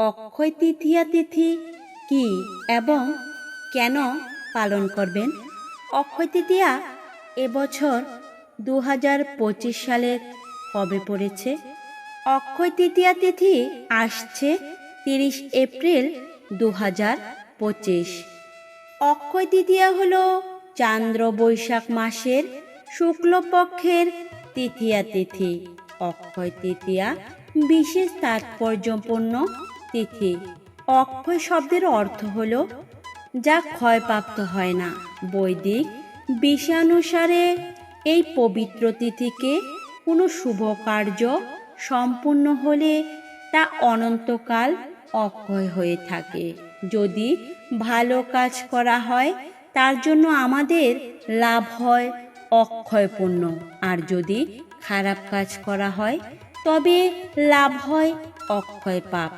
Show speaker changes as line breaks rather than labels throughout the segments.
অক্ষয় তৃতীয়া তিথি কি এবং কেন পালন করবেন? অক্ষয় তৃতীয়া এবছর দু হাজার পঁচিশ সালের কবে পড়েছে? অক্ষয় তৃতীয়া তিথি আসছে তিরিশ এপ্রিল দু হাজার পঁচিশ। অক্ষয় তৃতীয়া হল চান্দ্র বৈশাখ মাসের শুক্লপক্ষের তৃতীয়া তিথি অক্ষয় তৃতীয়া বিশেষ তাৎপর্যপূর্ণ তিথি। অক্ষয় শব্দের অর্থ হল, যা ক্ষয়প্রাপ্ত হয় না। বৈদিক বিষয়ানুসারে এই পবিত্র তিথিকে কোনো শুভ কার্য সম্পূর্ণ হলে তা অনন্তকাল অক্ষয় হয়ে থাকে। যদি ভালো কাজ করা হয়, তার জন্য আমাদের লাভ হয় অক্ষয় পুণ্য আর যদি খারাপ কাজ করা হয়, তবে লাভ হয় অক্ষয় পাপ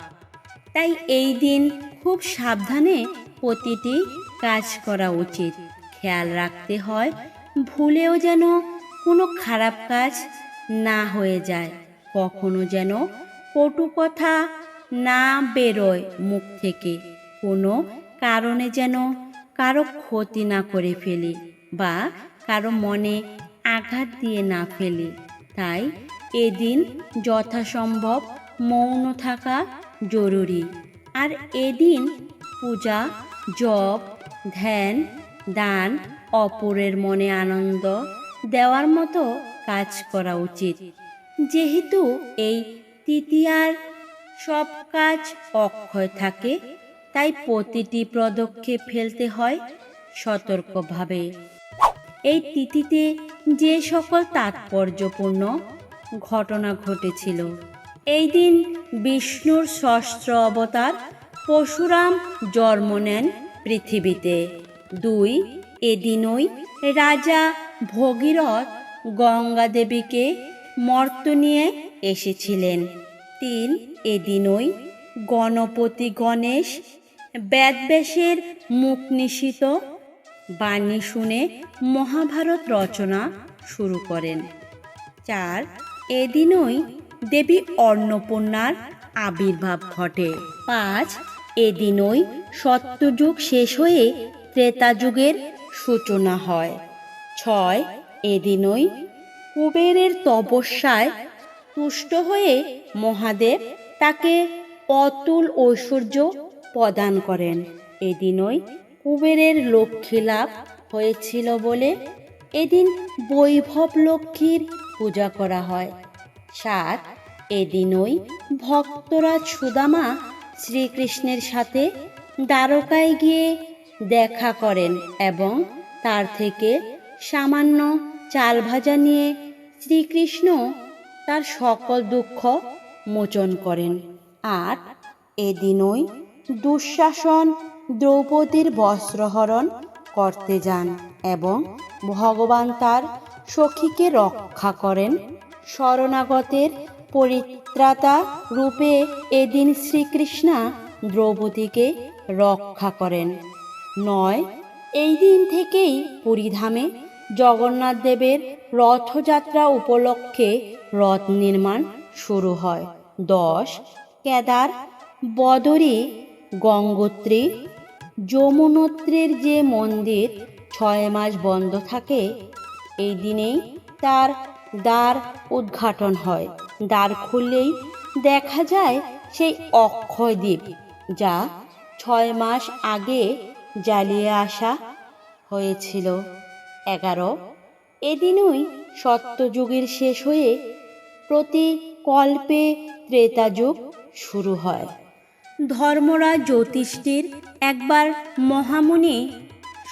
তাই এই দিন খুব সাবধানে প্রতিটি কাজ করা উচিত। খেয়াল রাখতে হয়, ভুলেও যেন কোনো খারাপ কাজ না হয়ে যায়। কখনো যেন কটু কথা না বেরোয় মুখ থেকে। কোনো কারণে যেন কারও ক্ষতি না করে ফেলি বা কারও মনে আঘাত দিয়ে না ফেলি। তাই এদিন যথাসম্ভব মৌন থাকা জরুরি। আর এদিন পূজা, জপ, ধ্যান, দান, অপরের মনে আনন্দ দেওয়ার মতো কাজ করা উচিত। যেহেতু এই তৃতীয়ার সব কাজ অক্ষয় থাকে, তাই প্রতিটি পদক্ষেপ ফেলতে হয় সতর্কভাবে। এই তিথিতে যে সকল তাৎপর্যপূর্ণ ঘটনা ঘটেছিল এই দিন বিষ্ণুর ষষ্ঠ অবতার পরশুরাম জন্ম নেন পৃথিবীতে। দুই, এদিনই রাজা ভগীরথ গঙ্গা দেবীকে মর্ত নিয়ে এসেছিলেন। তিন, এদিনই গণপতি গণেশ বেদব্যাসের মুখ নিশিত বাণী শুনে মহাভারত রচনা শুরু করেন। চার, এদিনই দেবী অন্নপূর্ণার আবির্ভাব ঘটে। পাঁচ, এদিনই সত্যযুগ শেষ হয়ে ত্রেতা যুগের সূচনা হয়। ছয়, এদিনই কুবেরের তপস্যায় তুষ্ট হয়ে মহাদেব তাকে অতুল ঐশ্বর্য প্রদান করেন। এদিনই কুবেরের লক্ষ্মী লাভ হয়েছিল বলে এদিন বৈভব লক্ষ্মীর পূজা করা হয়। সাত, এদিনই ভক্তরাজ সুদামা শ্রীকৃষ্ণের সাথে দ্বারকায় গিয়ে দেখা করেন এবং তার থেকে সামান্য চাল ভাজা নিয়ে শ্রীকৃষ্ণ তার সকল দুঃখ মোচন করেন। আট, এদিনই দুঃশাসন দ্রৌপদীর বস্ত্রহরণ করতে যান এবং ভগবান তার সখীকে রক্ষা করেন। শরণাগতের পরিত্রাতা রূপে এদিন শ্রীকৃষ্ণা দ্রৌপদীকে রক্ষা করেন। নয়, এই দিন থেকেই পুরীধামে জগন্নাথ দেবের রথযাত্রা উপলক্ষে রথ নির্মাণ শুরু হয়। দশ, কেদার, বদরী, গঙ্গোত্রী, যমুনোত্রীর যে মন্দির ছয় মাস বন্ধ থাকে, এই দিনেই তার দ্বার উদ্ঘাটন হয়। দ্বার খুললেই দেখা যায় সেই অক্ষয় দ্বীপ, যা ছয় মাস আগে জ্বালিয়ে আসা হয়েছিল। এগারো, এদিনই সত্যযুগের শেষ হয়ে প্রতি কল্পে ত্রেতা যুগ শুরু হয়। ধর্মরাজ জ্যোতিষ্ঠির একবার মহামুনি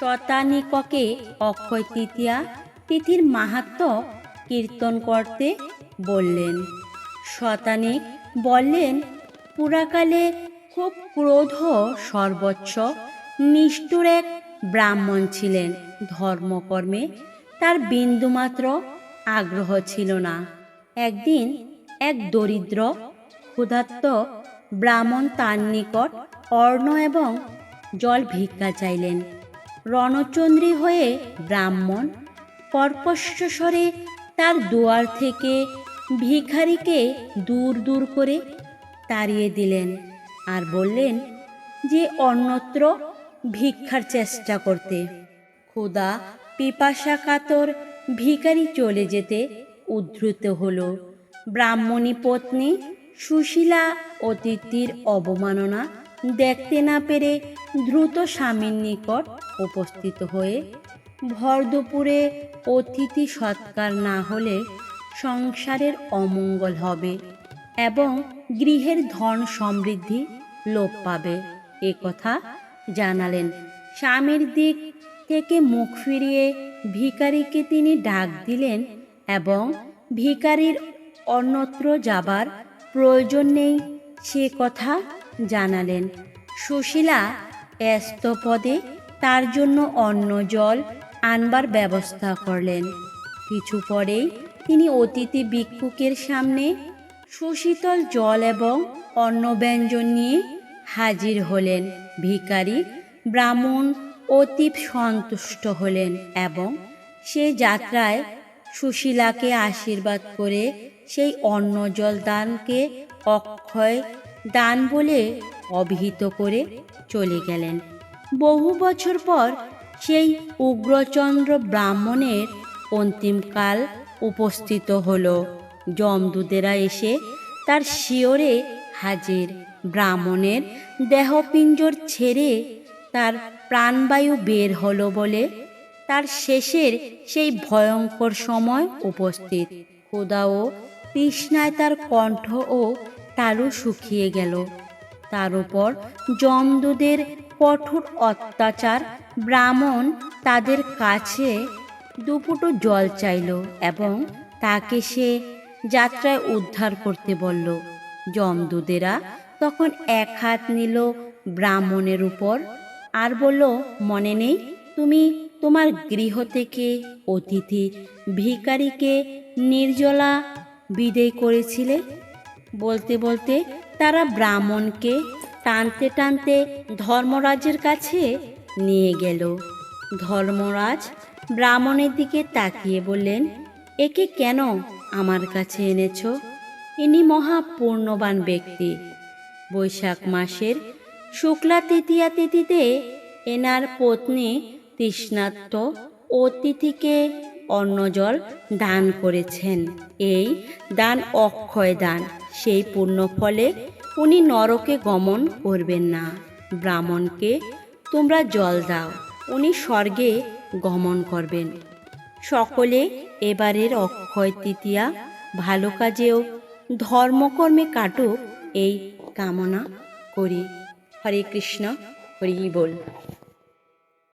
শতানিককে অক্ষয় তৃতীয়া তিথির মাহাত্ম কীর্তন করতে বললেন। শতানিক বললেন, পুরাকালে খুব ক্রোধ সর্বোচ্চ, নিষ্ঠুর এক ব্রাহ্মণ ছিলেন। ধর্মকর্মে তার বিন্দুমাত্র আগ্রহ ছিল না। একদিন এক দরিদ্র, ক্ষুধার্ত ব্রাহ্মণ তার নিকট অর্ণ এবং জল ভিক্ষা চাইলেন। রণচন্দ্রী হয়ে ব্রাহ্মণ কর্কশ্বরে তার দুয়ার থেকে ভিখারিকে দূর দূর করে তাড়িয়ে দিলেন আর বললেন যে অন্যত্র ভিক্ষার চেষ্টা করতে। ক্ষুদা পিপাসা কাতর ভিখারি চলে যেতে উদ্ধৃত হল। ব্রাহ্মণী পত্নী সুশীলা অতিথির অবমাননা দেখতে না পেরে দ্রুত স্বামীর নিকট উপস্থিত হয়ে ভর দুপুরে অতিথি সৎকার না হলে সংসারের অমঙ্গল হবে এবং গৃহের ধন সমৃদ্ধি লোপ পাবে। এ কথা জানালেন। স্বামীর দিক থেকে মুখ ফিরিয়ে ভিখারিকে তিনি ডাক দিলেন এবং ভিখারির অন্যত্র যাবার প্রয়োজন নেই সে কথা জানালেন। সুশীলা এস্তপদে তার জন্য অন্ন জল আনবার ব্যবস্থা করলেন। কিছু পরেই তিনি অতিথি ভিক্ষুকের সামনে সুশীতল জল এবং অন্ন ব্যঞ্জন নিয়ে হাজির হলেন। ভিখারি ব্রাহ্মণ অতীব সন্তুষ্ট হলেন এবং সে যাত্রায় সুশীলাকে আশীর্বাদ করে সেই অন্ন জল দানকে অক্ষয় দান বলে অভিহিত করে চলে গেলেন। বহু বছর পর সেই উগ্রচন্দ্র ব্রাহ্মণের অন্তিমকাল উপস্থিত হলো। যমদূতেরা এসে তার শিওরে হাজির। ব্রাহ্মণের দেহপিঞ্জর ছেড়ে তার প্রাণবায়ু বের হলো বলে তার শেষের সেই ভয়ঙ্কর সময় উপস্থিত। ক্ষুদা ও তৃষ্ণায় তার কণ্ঠ ও তালু শুকিয়ে গেল। তার উপর যমদূদের কঠোর অত্যাচার ব্রাহ্মণ তাদের কাছে দুপুটো জল চাইল এবং তাকে সে যাত্রায় উদ্ধার করতে বলল যমদূদেরা তখন এক হাত নিল ব্রাহ্মণের উপর আর বলল, মনে নেই, তুমি তোমার গৃহ থেকে অতিথি ভিখারিকে নির্জলা বিদেয় করেছিলে? বলতে বলতে তারা ব্রাহ্মণকে টানতে টানতে ধর্মরাজের কাছে নিয়ে গেল। ধর্মরাজ ব্রাহ্মণের দিকে তাকিয়ে বললেন, একে কেন আমার কাছে এনেছ? ইনি মহাপূর্ণবান ব্যক্তি। বৈশাখ মাসের শুক্লা তৃতীয়া তিথিতে এনার পত্নী তৃষ্ণাত্ম অতিথিকে অন্নজল দান করেছেন। এই দান অক্ষয় দান। সেই পুণ্য ফলে উনি নরকে গমন করবেন না। ব্রাহ্মণকে তোমরা জল দাও, উনি স্বর্গে গমন করবেন। সকলে এবারের অক্ষয় তৃতীয়া, ভালো কাজেও ধর্মকর্মে কাটুক এই কামনা করি। হরে কৃষ্ণ, হরি বল।